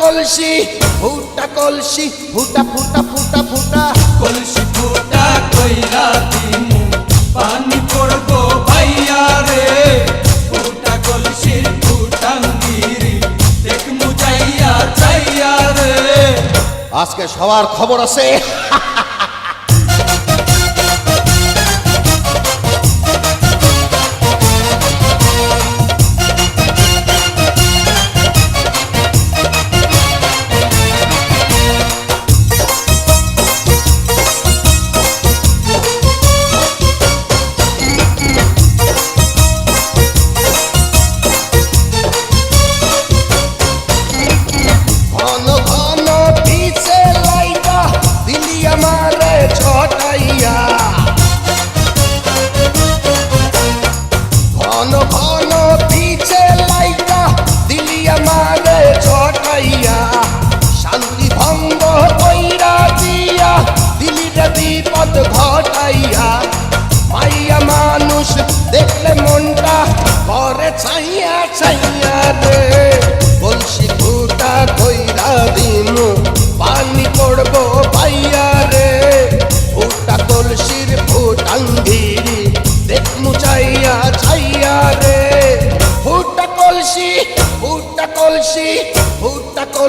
কলসি ফুটা কলসি ফুটা ফুটা ফুটা ফুটা কলসি ফুটা কইরা দিমু পানি পড়ব ভাইয়া রে। ফুটা কলসি ফুটা গিরি দেখ মুজাইয়া চাইয়া রে। আজকে সবার খবর আছে।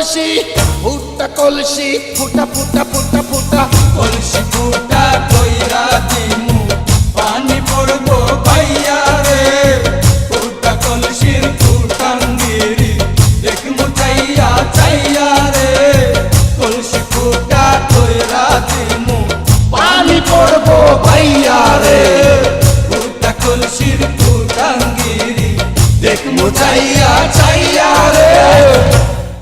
কলসি, ফুটা কলসি, ফুটা ফুটা ফুটা ফুটা। কলসি ফুটা কইরা দিমু, পানি পড়ব ভাইয়া রে। ফুটা কলসির ফুটাঙ্গিরি দেখ মুচাইয়া চাইয়া চাইয়া রে। কলসি ফুটা কইরা দিমু, পানি পড়ব পাইয়া রে। ফুটা কলসির ফুটাঙ্গিরি দেখ মুচাইয়া চাইয়া